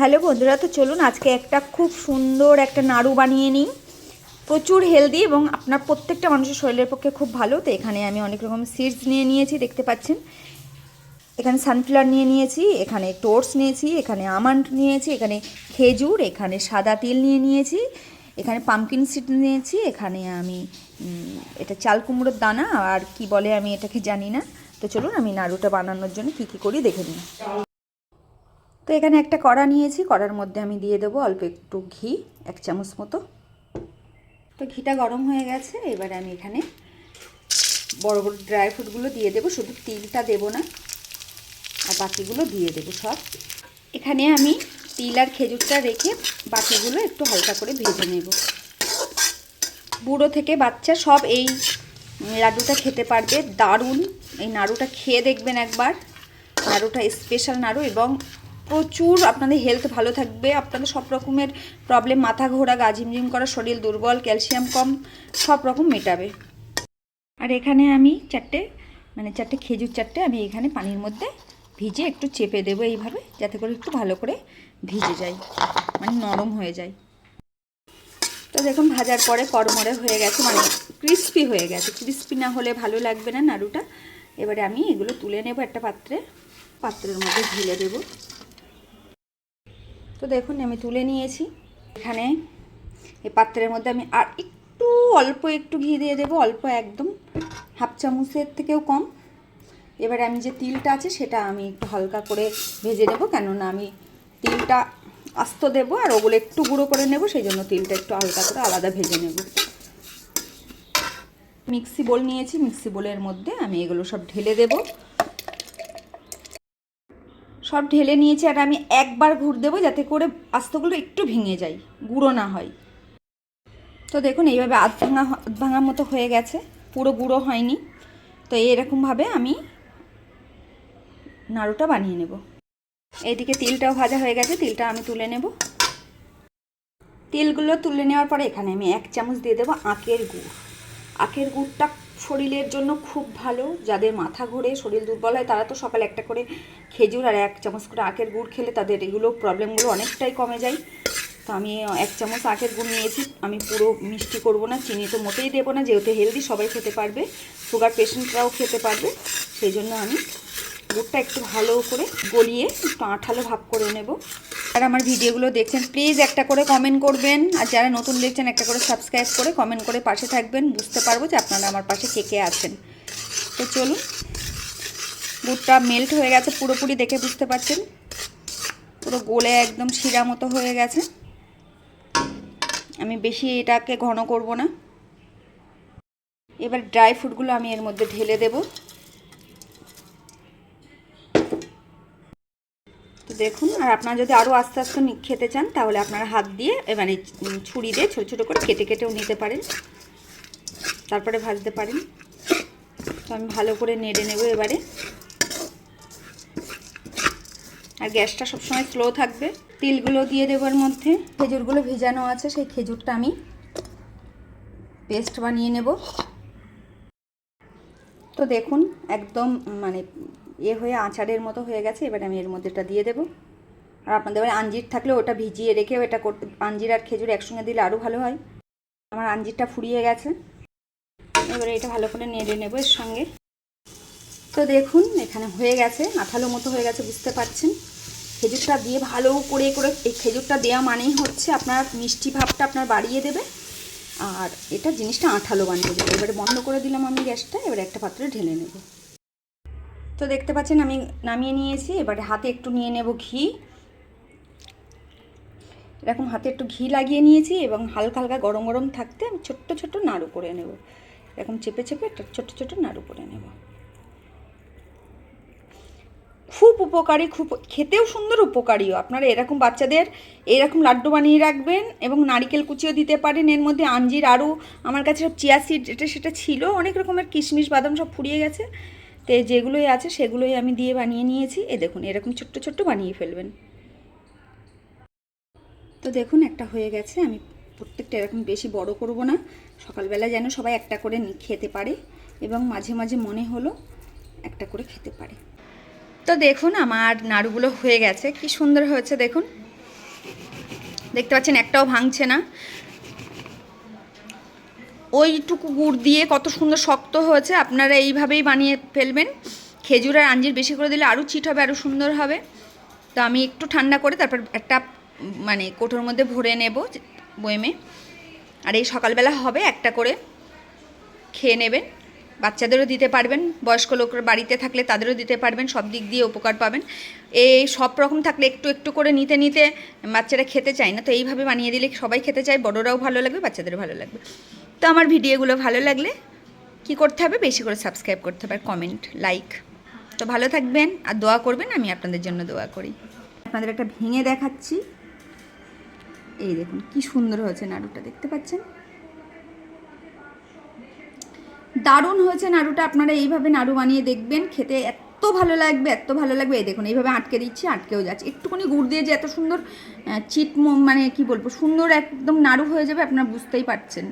Hello বন্ধুরা, তো চলুন আজকে একটা খুব সুন্দর একটা নাড়ু বানিয়ে নিই। প্রচুর হেলদি এবং আপনার প্রত্যেকটা মানুষের শরীরের পক্ষে খুব ভালো। তো এখানে আমি অনেক রকম সিডস নিয়ে নিয়েছি, দেখতে পাচ্ছেন। এখানে সানফ্লাওয়ার নিয়ে নিয়েছি, এখানে টোটস নিয়েছি, এখানে আমন্ড নিয়েছি, এখানে খেজুর, এখানে সাদা তিল নিয়ে নিয়েছি, এখানে পামকিন সিড নিয়েছি, এখানে আমি এটা চাল কুমড়োর দানা, আর কি বলে আমি এটাকে জানি না। তো চলুন আমি নাড়ুটা বানানোর জন্য কী কী করি দেখে নিই। তো এখানে একটা কড়া নিয়েছি, কড়ার মধ্যে আমি দিয়ে দেবো অল্প একটু ঘি, এক চামচ মতো। তো ঘিটা গরম হয়ে গেছে, এবারে আমি এখানে বড় বড় ড্রাই ফ্রুটগুলো দিয়ে দেবো, শুধু তিলটা দেবো না, আর বাকিগুলো দিয়ে দেবো সব। এখানে আমি তিল আর খেজুরটা রেখে বাকিগুলো একটু হালকা করে ভেজে নেব। বুড়ো থেকে বাচ্চা সব এই লাড্ডুটা খেতে পারবে, দারুণ। এই নাড়ুটা খেয়ে দেখবেন একবার। নাড়ুটা স্পেশাল নাড়ু এবং প্রচুর আপনাদের হেলথ ভালো থাকবে, আপনাদের সব রকমের প্রবলেম মাথা ঘোরা, গা ঝিমঝিম করা, শরীর দুর্বল ক্যালসিয়াম কম, সব রকম মেটাবে। আর এখানে আমি চারটে মানে চারটে খেজুর চারটে আমি এখানে পানির মধ্যে ভিজে একটু চেপে দেবো এইভাবে, যাতে করে একটু ভালো করে ভিজে যায় মানে নরম হয়ে যায়। তো দেখুন, ভাজার পরে করমরে হয়ে গেছে মানে ক্রিস্পি হয়ে গেছে। ক্রিস্পি না হলে ভালো লাগবে না নাড়ুটা। এবারে আমি এগুলো তুলে নেব একটা পাত্রে, পাত্রের মধ্যে ঢেলে দেব। তো দেখুন, আমি তুলে নিয়েছি। এখানে এই পাত্রের মধ্যে আমি আর একটু অল্প একটু ঘি দিয়ে দেবো, অল্প একদম। হাফ চামচের থেকেও কম। এবারে আমি যে তিলটা আছে, সেটা আমি একটু হালকা করে ভেজে নেব, কেননা আমি তিলটা আস্ত দেবো আর ওগুলো একটু গুঁড়ো করে নেব, সেই জন্য তিলটা একটু হালকা করে আলাদা ভেজে নেব। মিক্সি বোল নিয়েছি, মিক্সি বোলের মধ্যে আমি এগুলো সব ঢেলে দেব। সব ঢেলে নিয়েছি আর আমি একবার ঘুর দেবো যাতে করে আস্তগুলো একটু ভেঙে যায়, গুঁড়ো না হয়। তো দেখুন, এইভাবে আধ ভাঙা ভাঙার মতো হয়ে গেছে, পুরো গুঁড়ো হয়নি। তো এরকমভাবে আমি নাড়ুটা বানিয়ে নেব। এইদিকে তিলটাও ভাজা হয়ে গেছে, তিলটা আমি তুলে নেব। তিলগুলো তুলে নেওয়ার পরে এখানে আমি এক চামচ দিয়ে দেবো আখের গুড়। আখের গুড়টা শরীরের জন্য খুব ভালো। যাদের মাথা ঘোরে, শরীর দুর্বল হয়, তারা তো সকালে একটা করে খেজুর আর এক চামচ করে আখের গুড় খেলে তাদের এগুলো প্রবলেমগুলো অনেকটাই কমে যায়। তো আমি এক চামচ আখের গুড় নিয়েছি। আমি পুরো মিষ্টি করব না, চিনি তো মোটেই দেবো না, যেহেতু হেলদি সবাই খেতে পারবে। সুগার পেশেন্টরাও খেতে পারবে। সেই জন্য আমি গুড়টা একটু ভালো করে গলিয়ে একটু আঠালো ভাব করে নেব। আর আমার ভিডিওগুলো দেখছেন প্লিজ একটা করে কমেন্ট করবেন। আর যারা নতুন দেখছেন, একটা করে সাবস্ক্রাইব করে কমেন্ট করে পাশে থাকবেন। বুঝতে পারব যে আপনারা আমার পাশে কে কে আছেন। তো চলুন গুড়টা মেল্ট হয়ে গেছে, পুরোপুরি দেখে বুঝতে পারছেন। পুরো গোলে একদম শিরা মতো হয়ে গেছে। আমি বেশি এটাকে ঘন করব না। এবার ড্রাই ফ্রুটগুলো আমি এর মধ্যে ঢেলে দেবো। দেখুন, আর আপনারা যদি আরও আস্তে আস্তে খেতে চান, তাহলে আপনারা হাত দিয়ে মানে ছুরি দিয়ে ছোটো ছোটো করে কেটে কেটেও নিতে পারেন। তারপরে ভাজতে পারেন। তো আমি ভালো করে নেড়ে নেব এবারে। আর গ্যাসটা সবসময় স্লো থাকবে। তিলগুলো দিয়ে দেবার মধ্যে। খেজুরগুলো ভেজানো আছে, সেই খেজুরটা আমি পেস্ট বানিয়ে নেব। তো দেখুন, একদম মানে এ হয়ে আচারের মতো হয়ে গেছে, এবার আমি এর মধ্যে এটা দিয়ে দেবো। আর আপনাদের বাড়ি আঞ্জির থাকলে ওটা ভিজিয়ে রেখেও এটা করতে আঞ্জির আর খেজুর একসঙ্গে দিলে আরও ভালো হয়। আমার আঞ্জিরটা ফুরিয়ে গেছে। এবারে এটা ভালো করে নেড়ে নেব এর সঙ্গে। তো দেখুন, এখানে হয়ে গেছে, আঠালো মতো হয়ে গেছে, বুঝতে পারছেন? খেজুরটা দিয়ে ভালো করে করে, এই খেজুরটা দেওয়া মানেই হচ্ছে আপনার মিষ্টি ভাবটা আপনার বাড়িয়ে দেবে। আর এটা জিনিসটা আঠালো বানিয়ে দেবে। এবারে বন্ধ করে দিলাম আমি গ্যাসটা, এবারে একটা পাত্রে ঢেলে নেব। তো দেখতে পাচ্ছেন, আমি নামিয়ে নিয়েছি। এবারে হাতে একটু নিয়ে নেব ঘি। এরকম হাতে একটু ঘি লাগিয়ে নিয়েছি এবং হালকা হালকা গরম গরম থাকতে আমি ছোট্ট ছোট্ট নাড়ু করে নেব। এরকম চেপে চেপে একটা ছোট্ট ছোট্ট নাড়ু করে নেব। খুব উপকারী, খুব খেতেও সুন্দর উপকারীও। আপনারা এরকম বাচ্চাদের এরকম লাড্ডু বানিয়ে রাখবেন এবং নারিকেল কুচিও দিতে পারেন। এর মধ্যে আঞ্জির আরও আমার কাছে সব চিয়া সিড এটা সেটা ছিল, অনেক রকমের কিশমিশ, বাদাম সব ফুরিয়ে গেছে। তো যেগুলোই আছে সেগুলোই আমি দিয়ে বানিয়ে নিয়েছি। এ দেখুন, এরকম ছোট্ট ছোট্ট বানিয়ে ফেলবেন। তো দেখুন, একটা হয়ে গেছে। আমি প্রত্যেকটা এরকম বেশি বড় করব না। সকালবেলা যেন সবাই একটা করে খেতে পারে এবং মাঝে মাঝে মনে হলো একটা করে খেতে পারে। তো দেখুন, আমার নাড়ুগুলো হয়ে গেছে। কি সুন্দর হয়েছে দেখুন। দেখতে পাচ্ছেন, একটাও ভাঙছে না। ওইটুকু গুড় দিয়ে কত সুন্দর শক্ত হয়েছে, আপনারা এইভাবেই বানিয়ে ফেলবেন। খেজুর আর আঞ্জির বেশি করে দিলে আরও চিট হবে, আরও সুন্দর হবে। তো আমি একটু ঠান্ডা করে তারপর একটা মানে কোটোর মধ্যে ভরে নেব বয়েমে। আর এই সকালবেলা হবে একটা করে। খেয়ে নেবেন। বাচ্চাদেরও দিতে পারবেন, বয়স্ক লোকের বাড়িতে থাকলে তাদেরও দিতে পারবেন, সব দিক দিয়ে উপকার পাবেন। এই সব রকম থাকলে একটু একটু করে নিতে নিতে বাচ্চারা খেতে চায় না, তো এইভাবে বানিয়ে দিলে সবাই খেতে চায়, বড়রাও ভালো লাগবে, বাচ্চাদেরও ভালো লাগবে। তো আমার ভিডিওগুলো ভালো লাগলে কি করতে হবে? বেশি করে সাবস্ক্রাইব করতে হবে আর কমেন্ট লাইক তো ভালো থাকবেন আর দোয়া করবেন, আমি আপনাদের জন্য দোয়া করি। আপনাদের একটা ভেঙে দেখাচ্ছি। এই দেখুন, কি সুন্দর হয়েছে নাড়ুটা, দেখতে পাচ্ছেন? দারুণ হয়েছে নাড়ুটা, আপনারা এইভাবে নাড়ু বানিয়ে দেখবেন, খেতে এত ভালো লাগবে, এত ভালো লাগবে। এই দেখুন, এইভাবে আটকে দিচ্ছি, আটকেও যাচ্ছে। একটুখানি গুড় দিয়ে যে এত সুন্দর চিট মানে কি বলব, সুন্দর একদম নাড়ু হয়ে যাবে, আপনারা বুঝতেই পারছেন।